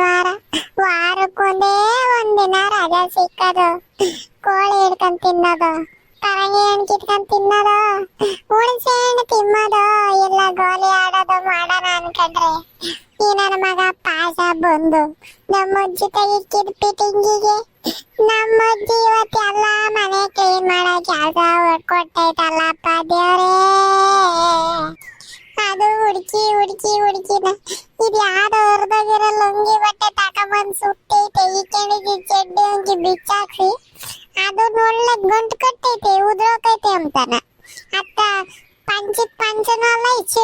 ವಾರ, ವಾರಕ್ಕೊಂದೇ ಒಂದಿನ ರಜಾ ಸಿಕ್ಕದು. ಕೋಳಿ ಹಿಡ್ಕೊಂಡ್ ತಿನ್ನೋದು ಪರಂಗಿ ಹಣ್ಣು ಕಿತ್ಕೊಂಡ್ ತಿನ್ನೋದು, ಹುಣಸೆ ಹಣ್ಣು ತಿನ್ನೋದು ಇಲ್ಲ ಗೋಲಿ ಆಡೋದು ಮಾಡೋಣ ಅನ್ಕೊಂಡ್ರೆ. ಈ ನನ್ನ ಮಗ ಪಾಸ ಬಂದು ನಮ್ಮ ಜೊತೆಗೆ ಕಿದ್ ಪಿಟಿಂಗಿಗೆ ನಮ್ಮ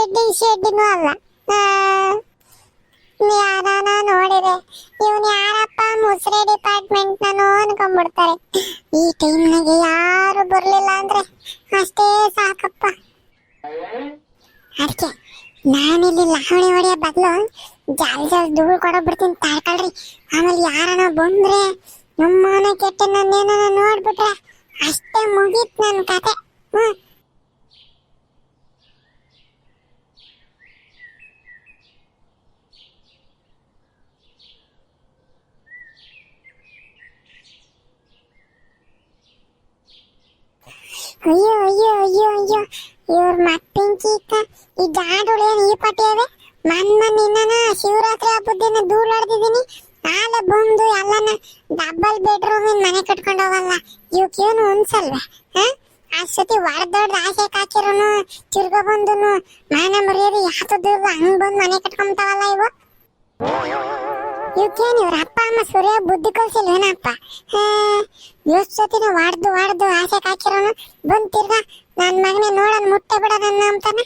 ಈ ಶೆಡ್ಡಿನೂ ಅಲ್ಲ. ಯಾರಾನ ನೋಡಿದೆ ಇವನ್ ಯಾರಪ್ಪ ಮುಸ್ರೆ ಡಿಪಾರ್ಟ್ಮೆಂಟ್ ನಾನು ಅನ್ಕೊಂಡ್ಬಿಡ್ತಾರೆ ಈ ಟೈಮ್ನಾಗೆ ಯಾರು ಬರ್ಲಿಲ್ಲ ಅಂದ್ರೆ ಅಷ್ಟೇ ಸಾಕಪ್ಪ. ಅದಕ್ಕೆ ನಾನಿಲ್ಲಿ ಲಹಣಿ ಹೊಡೆಯ ಬದಲು ಜಾಲ್ ಜಾಲ್ ಧೂಳು ಕೊಡೋಗ್ಬಿಡ್ತೀನಿ ತಾಳ್ಕೊಳ್ರಿ ಆಮೇಲೆ ಯಾರನ ಬಂದ್ರೆ ನಮ್ಮನೆ ಕೆಟ್ಟ ನನ್ನೇನ ನೋಡ್ಬಿಟ್ರೆ ಅಷ್ಟೇ ಮುಗೀತ್ ನನ್ನ ಕತೆ. ಹ್ಮ್. ಅಯ್ಯೋ ಅಯ್ಯೋ ಅಯ್ಯೋ ಅಯ್ಯೋ. ಇವ್ರ ಮತ್ತಿಂಚಿ ಇತ್ತ ಈ ಜಾಡುಳು ಏನ್ ಈ ಪಟ್ಟಿಯವೆ ಮನ್ ಮನ್ ಇನ್ನನ ಶಿವರಾತ್ರಿ ಹಬ್ಬದ ದಿನ ಧೂಳ್ ಹೊಡ್ದಿದೀನಿ ನಾಳೆ ಬಂದು ಎಲ್ಲನ ಡಬಲ್ ಬೆಡ್ರೂಮ್ ಮನೆ ಕಟ್ಕೊಂಡು ಹೋಗಲ್ಲ. ಇವಕ್ಕೇನು ಅನ್ಸಲ್ವ? ಆ ಅಷ್ಟೊತ್ತಿ ಹೊಡೆದೊಡ್ದು ಆಸೆ ಹಾಕಿರೋನು, ತಿರ್ಗೋ ಬಂದು ಮಾನ ಮರ್ಯಾದೆ ಯಾತದ್ದು ಹಂಗ್ ಬಂದು ಮನೆ ಕಟ್ಕೊಂತಾವಲ್ಲ ಇವು ಇವಕ್ಕೇನು ಇವ್ರ ಅಪ್ಪ, ಅಮ್ಮ, ಸೂರ್ಯ, ಬುದ್ಧಿ ಕಲ್ಸಿಲ್ವೇನಪ್ಪ ಎಷ್ಟು ಎಷ್ಟೊತ್ತಿನ ವಾಡ್ದು ವಾಡ್ದು ಆಸೆ ಹಾಕಿರೋನು ಬಂದ್ ತಿರ್ಗಾ ನನ್ನ ಮಗನೇ ನೋಡನ್ ಮುಟ್ಟೆ ಬಿಡೋದನ್ನ ಅಂತಾನೆ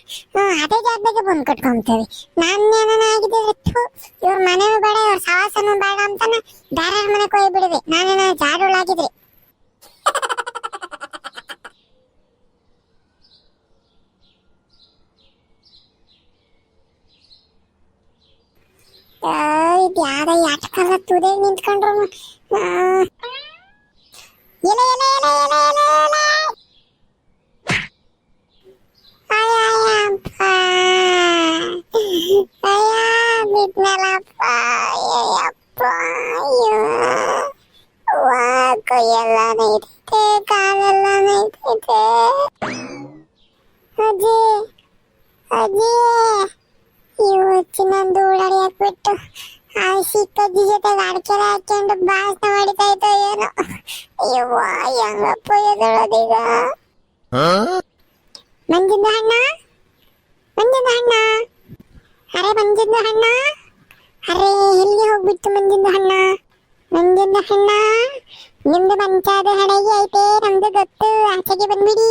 ಅದೇ ಜಾಗದಾಗೆ ಬಂದ್ ಕಟ್ಕೊಂತೇವೆ. ನಾನೇನ ಆಗಿದ್ರೆ ಥು, ಇವ್ರ ಮನೆನೂ ಬೇಡ, ಇವ್ರ ಸಾಹಸನೂ ಬೇಡ ಅಂತಾನೆ ಬೇರೆ ಮನೆ ಕೊಯ್ ಬಿಡಿದೆ ನಾನೇನ ಜಾಡುಳಾಗಿದ್ರಿ ಇದು ಯಾವ್ದೋ ಎಟ್ಕಲ್ಲ ತುದೆ ನಿಂತ್ಕೊಂಡ್ರು ಅಯ್ಯ ನೈತೈತೆ ಅಯ್ಯವ್ವ ಹೆಂಗಪ್ಪ ಎದಳದೀಗ? ಮಂಜಿಂದ ಅಣ್ಣ? ಮಂಜಿಂದ ಅಣ್ಣ? ಅರೆ ಮಂಜಿಂದ ಅಣ್ಣ? ಅರೆ ಎಲ್ಲಿ ಹೋಗ್ಬಿಟ್ಟು ಮಂಜಿಂದ ಅಣ್ಣ? ಮಂಜಿಂದ ಅಣ್ಣ ನಿಮ್ದು ಮಂಚಾದ ಹಣೆಗೆ ಐತೆ ನಮ್ದು ಗೊತ್ತು ಆಚೆಗೆ ಬಂದ್ಬಿಡಿ.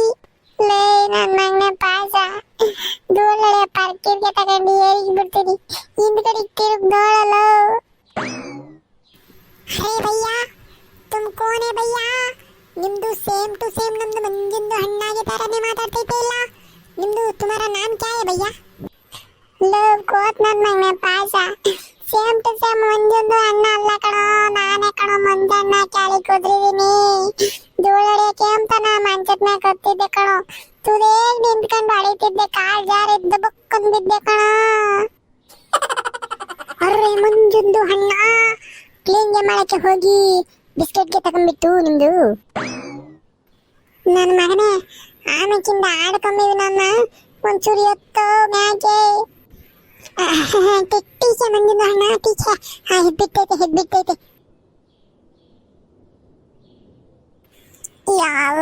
ಲವ್ ಕೋತ್ ನನ್ ಮಗನ ಪಾಸ ಸೇಮ್ ಟು ಸೇಮ್ ಮಂಜುಂದು ಅಣ್ಣ ಅಲ್ಲ ಕಣೋ, ನಾನೇ ಕಣೋ ಮಂಜಣ್ಣ ಕ್ಯಾಳಿ ಕುದ್ರಿದೀನಿ. ಧೂಳಡಿಯಕ್ಕೆ ನಾ ಮಂಚದ ಮ್ಯಾಗ ಕತ್ತಿದ್ದೆ ಕಣೋ. ತುದೇಗ್ ನಿಂತ್ಕೊಂಡು ಅಳಿತಿದ್ದೆ, ಕಾಲ್ ಜಾರಿದ್ದ ಬುಕ್ಕಂದ್ ಬಿದ್ದೆ ಕಣ. ಅರ್ರೆ ಮಂಜುಂದು ಅಣ್ಣ, ಕ್ಲೀನ್ಗೆ ಮಾಡಕ್ಕೆ ಹೋಗಿ ಬಿಸ್ಕೆಟ್ಗೆ ತಗೊಂಡ್ಬಿಟ್ಟು ನಿಮ್ದು. ನನ್ನ ಮಗನೇ, ಆಮೇಕಿಂದ ಆಡ್ಕೊಂಬಿವಿ ನನ್ನ ಒಂಚೂರು ಎತ್ತೋ ಮ್ಯಾಗೆ. ಟೀಚೆ ಮಂಜುಂದು ಅಣ್ಣ ಟೀಚೆ ಹಾ ಹೆಬ್ಬಿಟ್ಟೈತೆ ಹೆಬ್ಬಿಟ್ಟೈತೆ ಯಾವ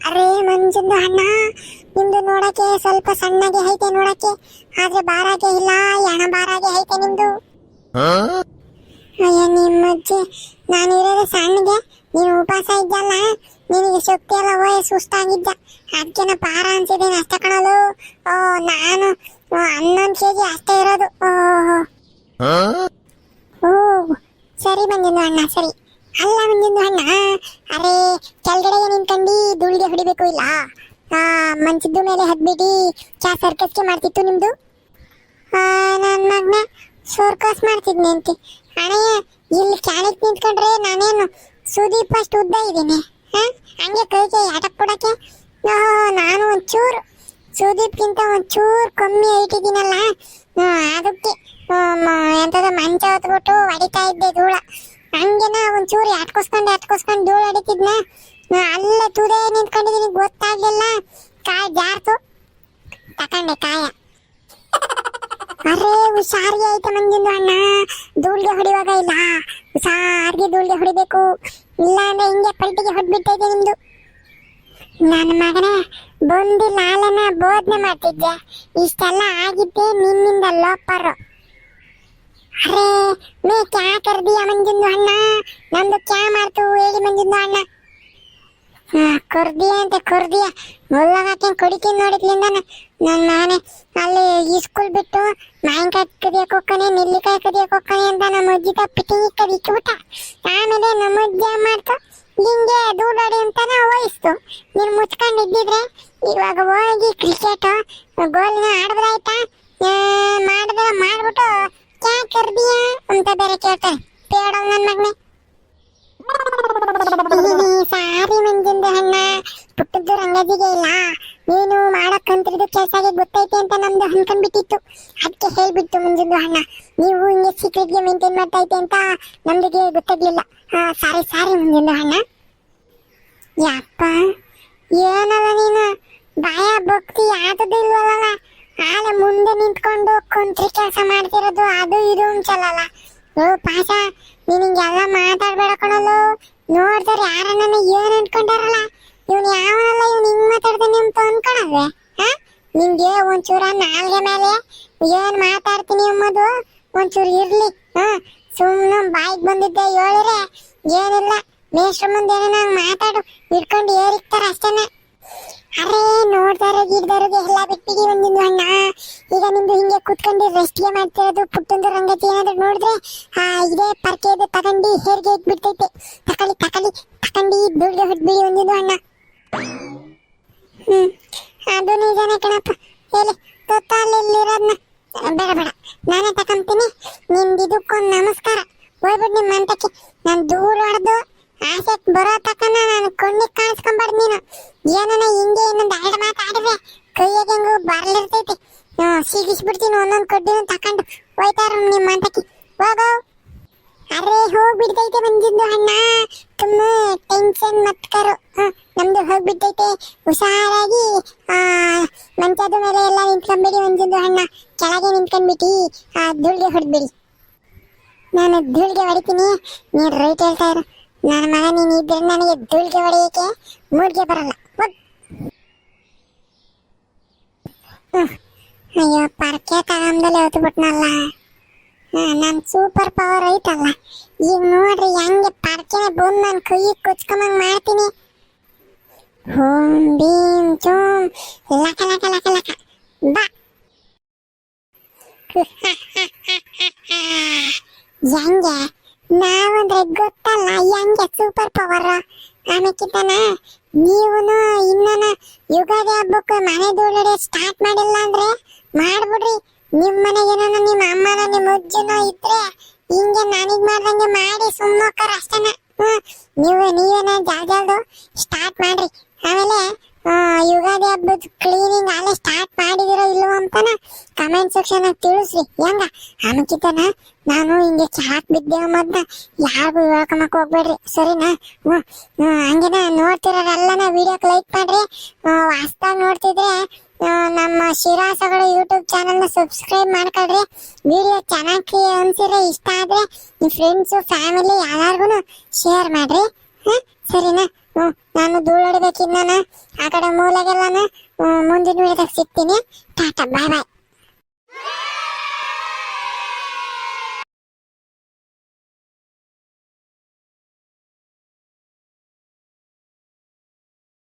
ಅರೇ ಮಂಜುಂದು ಅಣ್ಣ ನಿಮ್ದು ನೋಡಕ್ಕೆ ಸ್ವಲ್ಪ ಸಣ್ಣಗೆ ಐತೆ ನೋಡಕ್ಕೆ. ಆದ್ರೆ ಬಾರಾಗೆ ಇಲ್ಲ ಯಣ ಬಾರಾಗೆ ಐತೆ ನಿಮ್ದು ಅಯ್ಯ ನಿಮ್ಮ ಅಜ್ಜಿ ನಾನು ಇರೋದು ಸಣ್ಣಗೆ. ನೀನು ಉಪವಾಸ ಇದ್ದಲ್ಲ ನಿನಗೆ ಶಕ್ತಿ ಎಲ್ಲ ಹೋಯ್ ಸುಸ್ತಾಗಿದ್ದ. ಅದಕ್ಕೆ ನಾ ಪಾರ ಅನ್ಸಿದ್ದೀನಿ ಅಷ್ಟೇ ಕಣಲು ಓ ನಾನು ಹನ್ನೊಂದು ಕೆಜಿ ಅಷ್ಟೇ ಇರೋದು. ಓ ಸರಿ ಬಂದಿದ್ದು ಅಣ್ಣ ಸರಿ. ಅಲ್ಲ ಬಂದಿದ್ದು ಅಣ್ಣ ಅರೆ ಕೆಳಗಡೆಗೆ ನಿಂತ್ಕೊಂಡು ಧೂಳಿಗೆ ಹೊಡಿಬೇಕು ಇಲ್ಲ? ಆ ಮಂಚದ ಮೇಲೆ ಹದ್ಬಿಟ್ಟು ಚಾ ಸರ್ಕಸ್ಗೆ ಮಾಡ್ತಿತ್ತು ನಿಮ್ದು? ನನ್ನ ಮಗನ ಸರ್ಕಸ್ ಮಾಡ್ತಿದ್ನಿ ಅಂತೆ. ಅಣ್ಣಯ್ಯ ಇಲ್ಲಿ ಕ್ಯಾಣಿಕ್ ನಿಂತ್ಕೊಂಡ್ರೆ ನಾನೇನು ಸುದೀಪ್ ಅಷ್ಟು ಉದ್ದ ಇದ್ದೀನಿ? ಹಾ? ಹಂಗೆ ಕೈಗೆ ಆಟಕ್ ಕೊಡಕ್ಕೆ? ಓ, ನಾನು ಒಂಚೂರು ಸುದೀಪ್ಗಿಂತ ಒಂಚೂರು ಕಮ್ಮಿ ಐಟ್ ಇದೀನಲ್ಲ. ಅದಕ್ಕೆ ಎಂತದ ಮಂಚ ಹೊತ್ಬಿಟ್ಟು ಹೊಡಿತಾ ಇದ್ದೆ ಧೂಳ. ಹಂಗೆನ ಒಂಚೂರು ಅಟ್ಕೋಸ್ಕೊಂಡು ಅಟ್ಕೋಸ್ಕೊಂಡು ಧೂಳು ಹೊಡಿತಿದ್ನ. ಅಲ್ಲ ಅಲ್ಲೇ ತುದೆ ನಿಂತ್ಕೊಂಡಿದ್ದೀನಿ ಗೊತ್ತಾಗ್ಲಿಲ್ಲ. ಕಾಯಿ ಜಾರ್ತು ತಕೊಂಡೆ ಕಾಯ. ಅರೆ ಹುಷಾರಿ ಐತೆ ಮಂಜಿಂದು ಅಣ್ಣ. ಧೂಳಿಗೆ ಹೊಡಿವಾಗ ಇಲ್ಲ. ಹುಷಾರಿಗೆ ಧೂಳಿಗೆ ಹೊಡಿಬೇಕು. ಇಲ್ಲ ಅಂದ್ರೆ ಹಿಂಗೆ ಪಲ್ಟಿಗೆ ಹೊಡ್ಬಿಟ್ಟೈತೆ ನಿಮ್ದು. ನನ್ನ ಮಗನೇ, ಬಂದು ಲಾಲನ ಬೋಧನೆ ಮಾಡ್ತಿದ್ದೆ. ಇಷ್ಟೆಲ್ಲ ಆಗಿದ್ದೆ ನಿನ್ನಿಂದ ಲೋಪರು. ಅರೆ, ಮೇ ಕ್ಯಾ ಕರ್ದಿಯ ಮಂಜುಂದು ಅಣ್ಣ? ನಂದು ಕ್ಯಾ ಮಾಡ್ತು ಹೇಳಿ ಮಂಜುಂದು ಅಣ್ಣ? ಕೊರ್ದಿಯ ಅಂತ, ಕುರ್ದಿಯ. ಮುಳ್ಳಗಾಕೆ ಕುಡಿಕೆ ನೋಡಿದ್ಲಿಂದ ನನ್ನ ಮಗನೇ, ಅಲ್ಲಿ ಈ ಸ್ಕೂಲ್ ಬಿಟ್ಟು ಮಾವಿನಕಾಯಿ ಕದಿಯಕ್ಕೆ ಹೋಗ್ತಾನೆ ನೆಲ್ಲಿಕಾಯಿ ಕದಿಯಕ್ಕೆ ಹೋಗ್ತಾನೆ ಅಂತ ನಮ್ಮ ಅಜ್ಜಿ ತಪ್ಪಿಟ್ಟು ಕದಿಕ್ಬಿಟ್ಟ ಆಮೇಲೆ ನಮ್ಮ ಅಜ್ಜಿ ಮಾಡ್ತು. ಹಿಂಗೆ ದೂಡಾಡಿ ಅಂತಾನೆ ವಹಿಸ್ತು ನೀನು ಮುಚ್ಕೊಂಡು ಇದ್ದಿದ್ರೆ ಇವಾಗ ಹೋಗಿ ಕ್ರಿಕೆಟ್ ಗೋಲ್ನ ಆಡಿದ್ರಾಯ್ತಾ ಮಾಡಿದ್ರೆ ಮಾಡ್ಬಿಟ್ಟು ಕ್ಯಾ ಕರ್ದಿಯಾ ಅಂತ ಬೇರೆ ಕೇಳ್ತಾರೆ ಪೇಡವ್ ನನ್ನ ಮಗನೇ. ಸಾರಿ ಮಂಜಿಂದ ಹಣ್ಣ ಪುಟ್ಟದ್ದು ರಂಗದಿಗೆ ಇಲ್ಲ. ನೀನು ಮಾಡಕ್ಕಂತಿರೋದು ಕೆಲಸ ಕೆಲಸಗೆ ಗೊತ್ತೈತೆ ಅಂತ ನಮ್ದು ಅನ್ಕೊಂಡ್ಬಿಟ್ಟಿತ್ತು. ಅದಕ್ಕೆ ಹೇಳ್ಬಿಟ್ಟು ಮಂಜಿಂದು ಅಣ್ಣ, ನೀವು ಹಿಂಗೆ ಸೀಕ್ರೆಟ್ಗೆ ಮೇಂಟೈನ್ ಮಾಡ್ತಾ ಐತೆ ಅಂತ ನಮ್ದಿಗೆ ಗೊತ್ತಾಗ್ಲಿಲ್ಲ. ಸಾರಿ ಸಾರಿ ಮಂಜಿಂದು ಅಣ್ಣ. ಯಪ್ಪ ಏನಲ್ಲ ನೀನು? ಭಯ ಭಕ್ತಿ ಆದದಿಲ್ವಲ್ಲ ಆಲೆ ಮುಂದೆ ನಿಂತ್ಕೊಂಡು ಕುಂತ್ರಿ ಕೆಲಸ ಮಾಡ್ತಿರೋದು ಅದು ಇದು ಅಂಚಲ್ಲ ಓ ಪಾಸ ನೀನಿಂಗೆಲ್ಲ ಮಾತಾಡ್ಬೇಡ ಕಣಲು ನೋಡ್ತಾರೆ ಯಾರನ್ನ ಏನ್ ಅನ್ಕೊಂಡಾರಲ್ಲ? ಇವ್ನು ಯಾವನಲ್ಲ ಇವ್ನು ಹಿಂಗ್ ಮಾತಾಡ್ತಾನೆ ಅಂತ ಅನ್ಕೊಳಲ್ವೇ ಹಾ? ನಿಂಗೆ ಒಂಚೂರ ನಾಲ್ಗೆ ಮೇಲೆ ಏನ್ ಮಾತಾಡ್ತೀನಿ ಅನ್ನೋದು ಒಂಚೂರು ಇರ್ಲಿ, ಹಾ? ಸುಮ್ನೆ ಬಾಯಿಗೆ ಬಂದಿದ್ದೆ ಹೇಳಿದ್ರೆ, ಏನಿಲ್ಲ, ಮೇಷ್ಟ್ರ ಮುಂದೆ ಏನೋ ಮಾತಾಡು ಇಟ್ಕೊಂಡು ಏರಿಕ್ತಾರ ಅಷ್ಟೇನೆ. ಅರೇ, ನೋಡ್ದಾರ ಗಿಡ್ದಾರಿಗೆ ಎಲ್ಲ ಬಿಟ್ಟಿಗೆ ಒಂದಿದ್ದು ಅಣ್ಣ. ಈಗ ನಿಮ್ದು ಹಿಂಗೆ ಕುತ್ಕೊಂಡು ರೆಸ್ಟ್ಗೆ ಮಾಡ್ತಿರೋದು, ಪುಟ್ಟೊಂದು ರಂಗತಿ ಏನಾದ್ರು ನೋಡಿದ್ರೆ ಆ ಇದೇ ಪರ್ಕೆದು ತಗೊಂಡು, ಹೇರ್ಗೆ ಇಟ್ಬಿಡ್ತೈತೆ. ತಕೊಳ್ಳಿ ತಕೊಳ್ಳಿ ತಕೊಂಡಿ ದುಡ್ಡು ಹೊಡ್ಬಿಡಿ ಒಂದಿದ್ದು ಅಣ್ಣ. ಹ್ಮ್. ಅದು ನಿಜನೇ ಕಣಪ್ಪ. ಹೇಳಿ ಗೊತ್ತಲ್ಲಿರೋದ್ನ ಬೇಡ ಬೇಡ. ನಾನೇ ತಕೊಂತೀನಿ ನಿಮ್ದು ಇದಕ್ಕೊಂದು ನಮಸ್ಕಾರ. ಹೋಗ್ಬಿಟ್ಟು ನಿಮ್ಮ ಮಂತಕ್ಕೆ ನಾನು ದೂರ ಹೊಡೆದು ಆಸೆಕ್ ಬರೋ ತಕನ ನಾನು ಕಣ್ಣಿಗೆ ಕಾಣಿಸ್ಕೊಂಬಾರ್ದು ನೀನು. ಏನನ ಹಿಂಗೆ ಇನ್ನೊಂದು ಎರಡು ಮಾತಾಡಿದ್ರೆ ಕೈಯಾಗ ಹೆಂಗು ಬರ್ಲಿರ್ತೈತಿ. ಸಿಗಿಸ್ಬಿಡ್ತೀನಿ ಒಂದೊಂದು ಕಡ್ಡಿನ ತಕೊಂಡು ಹೋಯ್ತಾರ ನಿಮ್ಮ ಅರೆ ಹೋಗ್ಬಿಡ್ತೈತೆ ಬಂದಿದ್ದು ಅಣ್ಣ. ತುಂಬ ಟೆನ್ಷನ್ ಮತ್ಕರು. ನಮ್ದು ಹೋಗ್ಬಿಟ್ಟೈತೆ. ಹುಷಾರಾಗಿ ಮಂಚದ ಮೇಲೆ ಎಲ್ಲ ನಿಂತ್ಕೊಂಡ್ಬಿಡಿ ಬಂದಿದ್ದು ಅಣ್ಣ. ಕೆಳಗೆ ನಿಂತ್ಕೊಂಡ್ಬಿಟ್ಟು ಧೂಳಿಗೆ ಹೊಡೆದ್ಬಿಡಿ. ನಾನು ಧೂಳಿಗೆ ಹೊಡಿತೀನಿ. ನೀನು ರೈಟ್ ಹೇಳ್ತಾ ಇರು. ನನ್ನ ಮಗ, ನೀನು ಇದ್ರೆ ನನಗೆ ಧೂಳಿಗೆ ಹೊಡೆಯೋಕೆ ಮೂಡ್ಗೆ ಬರಲ್ಲ. ಅಯ್ಯೋ, ಪರಕೆ ತಗೊಂಡಲ್ಲಿ ಹೊತ್ತು ಬಿಟ್ನಲ್ಲ. ನನ್ ಸೂಪರ್ ಪವರ್ ಐತಲ್ಲ. ಈಗ ನೋಡ್ರಿ ಹೆಂಗೆ ಪರ್ಕೆನೆ ಬಂದ್ ನನ್ ಕೈಗೆ ಕುಚ್ಕೊಂಬಂಗ್ ಮಾಡ್ತೀನಿ. ಹೋಮ್ ಭೀಮ್ ಚೋಮ್ ಲಕ ಲಕ ಲಕ ಲಕ. ಬಾ. ಹೆಂಗೆ? ನಾವಂದ್ರೆ ಗೊತ್ತಲ್ಲ, ಹೆಂಗೆ ಸೂಪರ್ ಪವರ್ ಆಮೇಕಿತನ ನೀವುನು ಇನ್ನನ ಯುಗಾದಿ ಹಬ್ಬಕ್ಕೆ ಮನೆ ದೂಡಡೆ ಸ್ಟಾರ್ಟ್ ಮಾಡಿಲ್ಲ ಅಂದ್ರೆ ಮಾಡ್ಬಿಡ್ರಿ. ನಿಮ್ಮ ಅಮ್ಮನ ಅಜ್ಜನ ಇದ್ರೆ ಹಿಂಗೆ ನನಗ್ ಮಾಡ್ದಂಗೆ ಮಾಡಿ ಸುಮ್ಮಕ್ಕಾರ ಅಷ್ಟೇನ. ಹ್ಮ್, ನೀವು, ನೀವೇನ ಜಾಲ್ದು ಸ್ಟಾರ್ಟ್ ಮಾಡ್ರಿ. ಆಮೇಲೆ ಯುಗಾದಿ ಹಬ್ಬದ ಕ್ಲೀನಿಂಗ್ ಅಲ್ಲೇ ಸ್ಟಾರ್ಟ್ ಮಾಡಿದಿರೋ ಇಲ್ವೋ ಅಂತಾನ ಕಮೆಂಟ್ ಸೆಕ್ಷನ್ ತಿಳಿಸ್ರಿ. ಹೆಂಗ? ಅಮಕಿತನ ನಾನು ಹಿಂಗೆ ಚಾಕ್ ಬಿದ್ದೆ ಅನ್ನೋದನ್ನ ಯಾರಿಗೂ ಹೇಳ್ಕೊಂಬಕ್ ಹೋಗ್ಬೇಡ್ರಿ. ಸರಿನಾ? ಹ್ಮ್ ಹಂಗೇನ ನೋಡ್ತಿರೋರೆಲ್ಲನ ವಿಡಿಯೋಕ್ಕೆ ಲೈಕ್ ಮಾಡ್ರಿ. ಹೊಸ್ದಾಗಿ ನೋಡ್ತಿದ್ರೆ ನಮ್ಮ ಶಿರಾಸಗಳು ಯೂಟ್ಯೂಬ್ ಚಾನಲ್ನ ಸಬ್ಸ್ಕ್ರೈಬ್ ಮಾಡ್ಕೊಳ್ರಿ. ವಿಡಿಯೋ ಚೆನ್ನಾಗಿ ಅನ್ಸಿದ್ರೆ ಇಷ್ಟ ಆದ್ರೆ ನಿಮ್ಮ ಫ್ರೆಂಡ್ಸು ಫ್ಯಾಮಿಲಿ ಯಾರಿಗೂ ಶೇರ್ ಮಾಡ್ರಿ. ಹಾಂ, ಸರಿನಾ? ಹ್ಞೂ ನಾನು ಆ ಕಡೆ ಮೂಲೆಗೆಲ್ಲನ ಮುಂದಿನ ವಿಡಿಯೋದಾಗ ಸಿಗ್ತೀನಿ. ಟಾಟಾ ಬಾಯ್ ಬಾಯ್